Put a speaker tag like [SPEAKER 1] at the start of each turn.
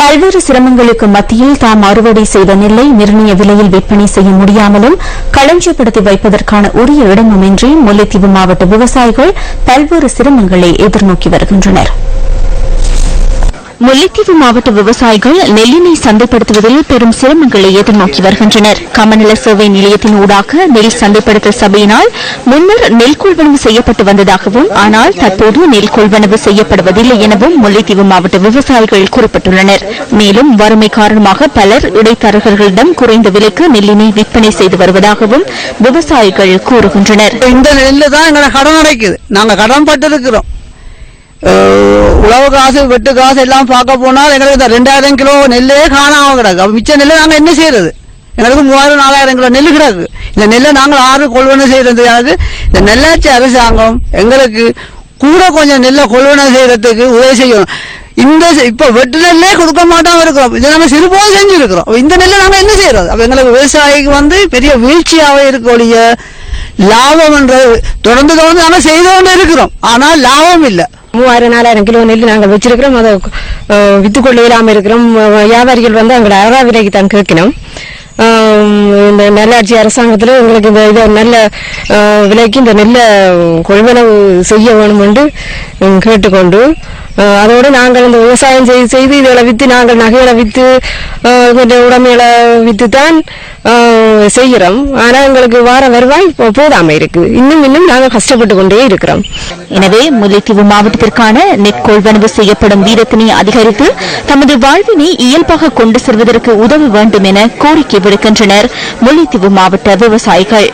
[SPEAKER 1] பல்வேறு சிரமங்களுக்கு மத்தியில் தாம் அறுவடை செய்த நெல்லை நிர்ணய விலையில் விற்பனை செய்ய முடியாமலும் களஞ்சியப்படுத்தி வைப்பதற்கான உரிய இடமுமின்றி முல்லைத்தீவு மாவட்ட விவசாயிகள் பல்வேறு சிரமங்களை எதிர்நோக்கி வருகின்றனர். முல்லைத்தீவு மாவட்ட விவசாயிகள் நெல்லினை சந்தைப்படுத்துவதில் பெரும் சிரமங்களை எதிர்நோக்கி வருகின்றனர் கமநல சேவை நிலையத்தின் ஊடாக நெல் சந்தைப்படுத்தல் சபையினால் முன்னர் நெல் கொள்வனவு செய்யப்பட்டு வந்ததாகவும் ஆனால் தற்போது நெல் கொள்வனவு செய்யப்படுவதில்லை எனவும் முல்லைத்தீவு மாவட்ட விவசாயிகள் குறிப்பிட்டுள்ளனர். மேலும் வறுமை காரணமாக பலர் இடைத்தரகர்களிடம் குறைந்த விலைக்கு நெல்லினை விற்பனை செய்து வருவதாகவும் விவசாயிகள் கூறுகின்றனர்.
[SPEAKER 2] இந்த நெல்லு தான் எங்களை கடன் அடைக்குது. நாங்கள் கடன் பட்டு இருக்கிறோம் உழவு காசு வெட்டு காசு எல்லாம் பார்க்க போனால் எங்களுக்கு இந்த ரெண்டாயிரம் கிலோ நெல்லே காணாமல் கிடக்கு. அப்போ மிச்ச நெல்லை நாங்கள் என்ன செய்யறது? எங்களுக்கு மூவாயிரம் நாலாயிரம் கிலோ நெல் கிடக்கு. இந்த நெல்லை நாங்கள் ஆறு கொள்வனை செய்யறது இந்த நெல்லாட்சி அரசாங்கம் எங்களுக்கு கூட கொஞ்சம் நெல்லை கொள்வனை செய்யறதுக்கு உதவி செய்யணும் இந்த செ- இப்ப வெட்டு நெல்லே கொடுக்க மாட்டாம இருக்கிறோம். இதை நம்ம சிறுபோது செஞ்சிருக்கிறோம். இந்த நெல்லை நாங்க என்ன செய்யறது? அப்ப எங்களுக்கு விவசாயிக்கு வந்து பெரிய வீழ்ச்சியாவே இருக்கக்கூடிய லாபம் என்றது தொடர்ந்து தொடர்ந்து நாங்கள் செய்து கொண்டு இருக்கிறோம். ஆனால் லாபம் இல்லை.
[SPEAKER 3] மூவாயிரம் நாலாயிரம் கிலோ நெல் நாங்கள் வச்சிருக்கிறோம். அதை வித்து கொள்ள இல்லாமல் இருக்கிறோம் வியாபாரிகள் வந்து எங்களை அறா விலைக்கு தான் கேட்கணும். இந்த நல்லாட்சி அரசாங்கத்தில் எங்களுக்கு இந்த இதை நல்ல விலைக்கு இந்த நெல்லை கொள்வனவு செய்ய வேணும் என்று கேட்டுக்கொண்டு அதோடு நாங்கள் இந்த விவசாயம் செய்து செய்து இதில் விற்று நாங்கள் நகைகளை விற்று கொஞ்சம் உடமைகளை விற்று தான் செய்கிறோம். ஆனால் எங்களுக்கு வார வருவாய் போதாமல் இருக்குது இன்னும் இன்னும் நாங்கள் கஷ்டப்பட்டு கொண்டே இருக்கிறோம்.
[SPEAKER 1] எனவே முல்லைத்தீவு மாவட்டத்திற்கான நெற்கொள்வனவு செய்யப்படும் வீதத்தினை அதிகரித்து தமது வாழ்வினை இயல்பாக கொண்டு செல்வதற்கு உதவ வேண்டும் என கோரிக்கை விடுக்கின்றனர் முல்லைத்தீவு மாவட்ட விவசாயிகள்.